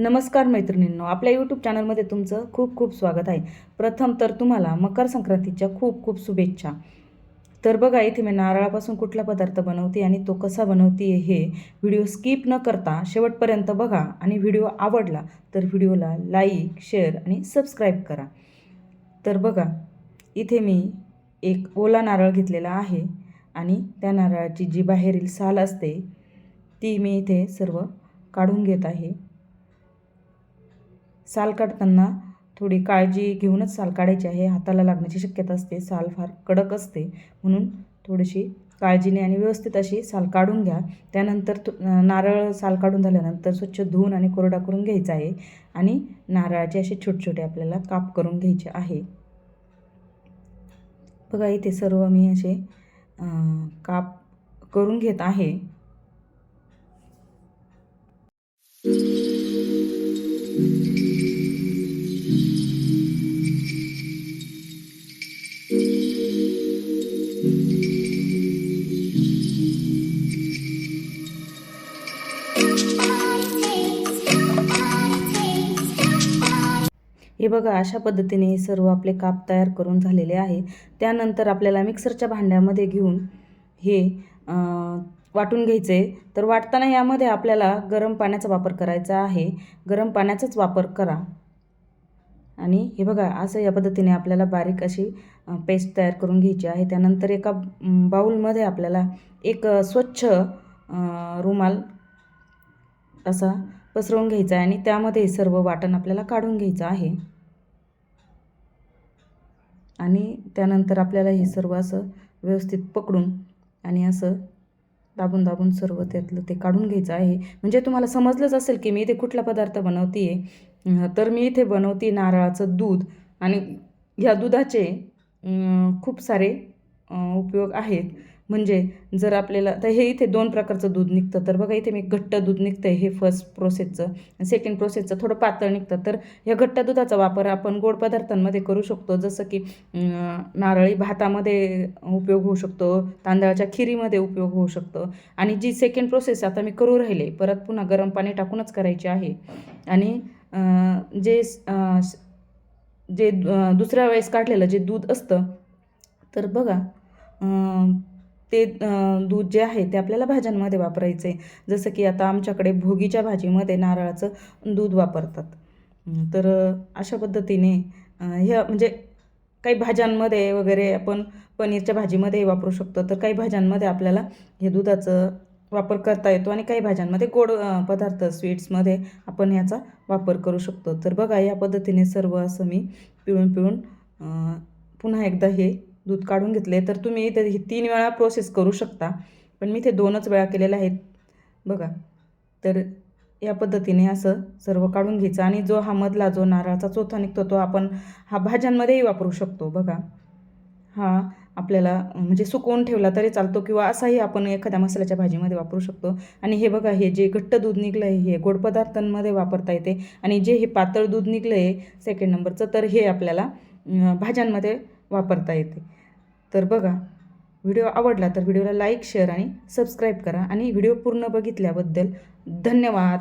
नमस्कार मैत्रिणींनो आपल्या यूट्यूब चॅनलमध्ये तुमचं खूप खूप स्वागत आहे. प्रथम तर तुम्हाला मकर संक्रांतीच्या खूप खूप शुभेच्छा. तर बघा इथे मी नारळापासून कुठला पदार्थ बनवते आणि तो कसा बनवते हे व्हिडिओ स्किप न करता शेवटपर्यंत बघा आणि व्हिडिओ आवडला तर व्हिडिओला लाईक शेअर आणि सबस्क्राईब करा. तर बघा इथे मी एक ओला नारळ घेतलेला आहे आणि त्या नारळाची जी बाहेरील साल असते ती मी इथे सर्व काढून घेत आहे. साल काढताना थोडी काळजी घेऊनच साल काढायची आहे. हाताला लागण्याची शक्यता असते. साल फार कडक असते. म्हणून थोडीशी काळजीने आणि व्यवस्थित अशी साल काढून घ्या. त्यानंतर तु नारळ साल काढून झाल्यानंतर स्वच्छ धुवून आणि कोरडा करून घ्यायचा आहे. आणि नारळाचे असे छोटे छोटे आपल्याला काप करून घ्यायचे आहे. बघा इथे सर्व मी असे काप करून घेत आहे. हे बघा अशा पद्धतीने हे सर्व आपले काप तयार करून झालेले आहे. त्यानंतर आपल्याला मिक्सरच्या भांड्यामध्ये घेऊन हे वाटून घ्यायचे. तर वाटताना यामध्ये आपल्याला गरम पाण्याचा वापर करायचा आहे. गरम पाण्याचाच वापर करा. आणि हे बघा असं या पद्धतीने आपल्याला बारीक अशी पेस्ट तयार करून घ्यायची आहे. त्यानंतर एका बाऊलमध्ये आपल्याला एक स्वच्छ रुमाल असा पसरवून घ्यायचा आहे आणि त्यामध्ये सर्व वाटण आपल्याला काढून घ्यायचं आहे. आणि त्यानंतर आपल्याला हे सर्व असं व्यवस्थित पकडून आणि असं दाबून दाबून सर्व त्यातलं ते काढून घ्यायचं आहे. म्हणजे तुम्हाला समजलंच असेल की मी इथे कुठला पदार्थ बनवते आहे तर मी इथे बनवते नारळाचं दूध आणि ह्या दुधाचे खूप सारे उपयोग आहेत. म्हणजे जर आपल्याला तर हे इथे दोन प्रकारचं दूध निघतं. तर बघा इथे मी घट्ट दूध निघतं आहे हे फर्स्ट प्रोसेसचं सेकंड प्रोसेसचं थोडं पातळ निघतं. तर ह्या घट्ट दुधाचा वापर आपण गोड पदार्थांमध्ये करू शकतो. जसं की नारळी भातामध्ये उपयोग होऊ शकतो. तांदळाच्या खिरीमध्ये उपयोग होऊ शकतो. आणि जी सेकंड प्रोसेस आता मी करू राहिले परत पुन्हा गरम पाणी टाकूनच करायची आहे. आणि जे जे दुसऱ्या वेळेस काढलेलं जे दूध असतं तर बघा ते दूध जे आहे ते आपल्याला भाज्यांमध्ये वापरायचं. आहे जसं की आता आमच्याकडे भोगीच्या भाजीमध्ये नारळाचं दूध वापरतात. तर अशा पद्धतीने ह्या म्हणजे काही भाज्यांमध्ये वगैरे आपण पनीरच्या भाजीमध्ये वापरू शकतो. तर काही भाज्यांमध्ये आपल्याला हे दुधाचं वापर करता येतो आणि काही भाज्यांमध्ये गोड पदार्थ स्वीट्समध्ये आपण याचा वापर करू शकतो. तर बघा या पद्धतीने सर्व असं मी पिळून पिळून पुन्हा एकदा हे दूध काढून घेतले तर तुम्ही इथे ही तीन वेळा प्रोसेस करू शकता. पण मी इथे दोनच वेळा केलेल्या आहेत. बघा. तर या पद्धतीने असं सर्व काढून घ्यायचं आणि जो हा मधला जो नारळाचा चोथा निघतो तो आपण हा भाज्यांमध्येही वापरू शकतो. बघा. हा आपल्याला म्हणजे सुकवून ठेवला तरी चालतो किंवा असाही आपण एखाद्या मसाल्याच्या भाजीमध्ये वापरू शकतो. आणि हे बघा हे जे घट्ट दूध निघलं आहे हे गोड पदार्थांमध्ये वापरता येते. आणि जे हे पातळ दूध निघलं आहे सेकंड नंबरचं तर हे आपल्याला भाज्यांमध्ये वापरता येते. तर बघा व्हिडिओ आवडला तर व्हिडिओला लाईक शेअर आणि सबस्क्राईब करा आणि व्हिडिओ पूर्ण बघितल्याबद्दल धन्यवाद.